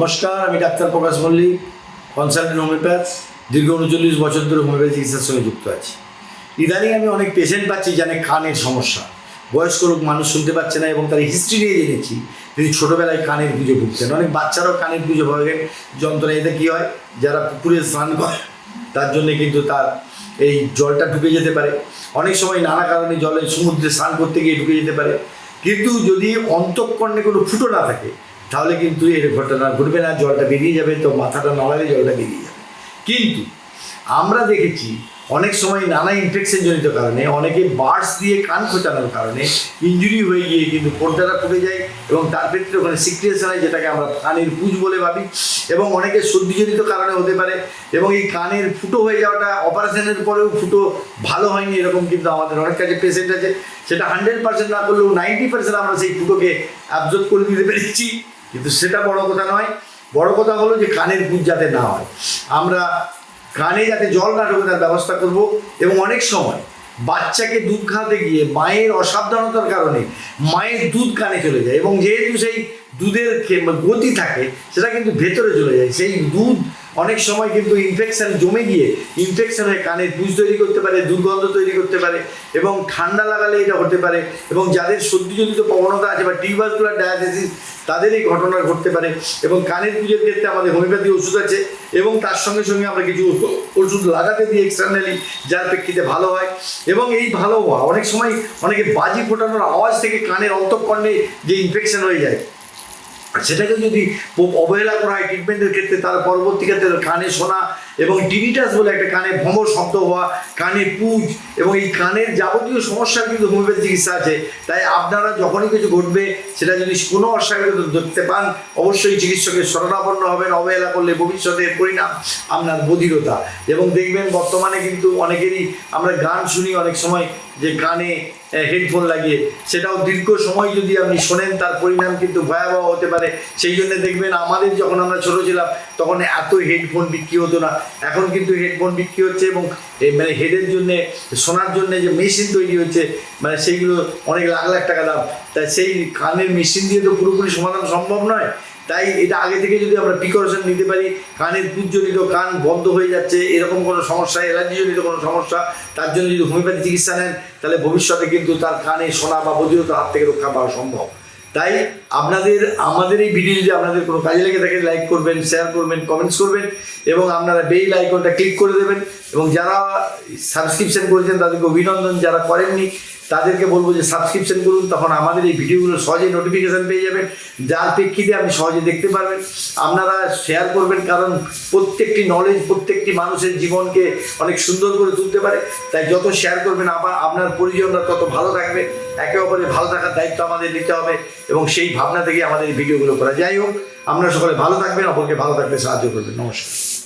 নমস্কার, আমি doctor Prakash Mallick, consultant homeopath, দীর্ঘ উনচল্লিশ বছর ধরে হোমিওপ্যাথি চিকিৎসার সঙ্গে যুক্ত আছি। ইদানিং আমি অনেক পেশেন্ট পাচ্ছি জানে কানের সমস্যা। বয়স্ক লোক মানুষ শুনতে পাচ্ছে না এবং তার হিস্ট্রি নিয়ে জেনেছি তিনি ছোটোবেলায় কানের পুজো ভুগছেন অনেক বাচ্চারাও কানের পুজো ভোগেন যন্ত্রণা এতে কী হয়? যারা পুকুরে স্নান করে, তার জন্যে কিন্তু তার এই জলটা ঢুকে যেতে পারে। অনেক সময় নানা কারণে জলে সমুদ্রে স্নান করতে গিয়ে ঢুকে যেতে পারে। কিন্তু যদি অন্তঃকর্ণে কোনো ফুটো না থাকে তাহলে কিন্তু এর ঘটনা ঘটবে না, জলটা বেরিয়ে যাবে, তো মাথাটা নড়ালে জলটা বেরিয়ে যাবে। কিন্তু আমরা দেখেছি অনেক সময় নানা ইনফেকশন জনিত কারণে, অনেকে বার্ডস দিয়ে কান খোঁচানোর কারণে ইঞ্জুরি হয়ে গিয়ে কিন্তু পর্দাটা ফুটে যায় এবং তার ক্ষেত্রে ওখানে সিক্রিয়েশন হয়, যেটাকে আমরা কানের পুজ বলে ভাবি। এবং অনেকে সর্দিজনিত কারণে হতে পারে এবং এই কানের ফুটো হয়ে যাওয়াটা অপারেশনের পরেও ফুটো ভালো হয়নি, এরকম কিন্তু আমাদের অনেক কাছে পেশেন্ট আছে। সেটা হান্ড্রেড পার্সেন্ট না করলেও নাইনটি পার্সেন্ট আমরা সেই ফুটোকে অ্যাবজর্ব করে দিতে পেরেছি। কিন্তু সেটা বড় কথা নয়। বড় কথা হলো যে কানের পুজ যাতে না হয়। আমরা কানে যাতে জল না ঢোকে তার ব্যবস্থা করব এবং অনেক সময় বাচ্চাকে দুধ খাওয়াতে গিয়ে মায়ের অসাবধানতার কারণে মায়ের দুধ কানে চলে যায় এবং যেহেতু সেই দুধের গতি থাকে, সেটা কিন্তু ভেতরে চলে যায়। সেই দুধ অনেক সময় কিন্তু ইনফেকশান জমে গিয়ে ইনফেকশন হয়ে কানের পুজ তৈরি করতে পারে, দুর্গন্ধ তৈরি করতে পারে এবং ঠান্ডা লাগালে এটা হতে পারে এবং যাদের সর্দিজনিত প্রবণতা আছে বা টিউবারকুলার ডায়াবেটিস তাদের এই ঘটনা ঘটতে পারে এবং কানের পুজোর ক্ষেত্রে আমাদের হোমিওপ্যাথি ওষুধ আছে এবং তার সঙ্গে সঙ্গে আমরা কিছু ওষুধ- লাগাতে দিই এক্সটার্নালি যার প্রেক্ষিতে ভালো হয়। এবং এই ভালো হওয়া, অনেক সময় অনেকে বাজি ফোটানোর আওয়াজ থেকে কানের অন্তঃকর্ণে যে ইনফেকশন হয়ে যায়। সেটাকে যদি অবহেলা করা হয় ট্রিটমেন্টের ক্ষেত্রে, তার পরবর্তী ক্ষেত্রে কানে শোনা এবং টিনিটাস বলে একটা কানে ভ্রমর শব্দ হওয়া, কানে পুজ এবং এই কানের যাবতীয় সমস্যার কিন্তু হোমিওপ্যাথি চিকিৎসা আছে। তাই আপনারা যখনই কিছু ঘটবে, সেটা যদি কোনো অস্বাভাবিক ধরতে পান, অবশ্যই চিকিৎসকের শরণাপন্ন হবেন, অবহেলা করলে ভবিষ্যতের পরিণাম আপনার বধিরতা। এবং দেখবেন বর্তমানে কিন্তু অনেকেরই আমরা গান শুনি অনেক সময় যে কানে হেডফোন লাগিয়ে। সেটাও দীর্ঘ সময় যদি আপনি শোনেন, তার পরিণাম কিন্তু ভয়াবহ হতে পারে। সেই জন্য দেখবেন আমাদের যখন আমরা ছোট ছিলাম, তখন এত হেডফোন বিক্রি হতো না। এখন কিন্তু হেডফোন বিক্রি হচ্ছে এবং মানে হেডের জন্যে শোনার জন্যে যে মেশিন তৈরি হচ্ছে মানে সেইগুলো অনেক লাখ লাখ টাকা দাম। তাই সেই কানের মেশিন দিয়ে তো পুরোপুরি সমাধান সম্ভব নয়। তাই এটা আগে থেকে যদি আমরা প্রিকশন নিতে পারি, কানের পুজজনিত কান বন্ধ হয়ে যাচ্ছে, এরকম কোনো সমস্যা অ্যালার্জিজনিত কোনো সমস্যা, তার জন্য যদি হোমিওপ্যাথি চিকিৎসা নেন, তাহলে ভবিষ্যতে কিন্তু তার কানে শোনা বা বধিরতার হাত থেকে রক্ষা পাওয়া সম্ভব। তাই আপনাদের, আমাদের এই ভিডিও যদি আপনাদের কোনো কাজে লেগে থাকে লাইক করবেন শেয়ার করবেন কমেন্টস করবেন, এবং আপনারা বেল আইকনটা ক্লিক করে দেবেন, এবং যারা সাবস্ক্রিপশন করেছেন, তাদেরকে অভিনন্দন, যারা করেননি তাদেরকে বলব যে সাবস্ক্রিপশন করুন, তখন আমাদের এই ভিডিওগুলো সহজেই নোটিফিকেশান পেয়ে যাবেন। যার প্রেক্ষিতে আপনি সহজে দেখতে পারবেন। আপনারা শেয়ার করবেন, কারণ প্রত্যেকটি নলেজ প্রত্যেকটি মানুষের জীবনকে অনেক সুন্দর করে তুলতে পারে। তাই যত শেয়ার করবেন, আবার আপনার পরিজনরা তত ভালো থাকবে। একে অপরে ভালো থাকার দায়িত্ব আমাদের নিতে হবে এবং সেই ভাবনা থেকে আমাদের এই ভিডিওগুলো করা। যাই হোক, আপনারা সকলে ভালো থাকবেন, অপরকে ভালো থাকতে সাহায্য করবেন। নমস্কার।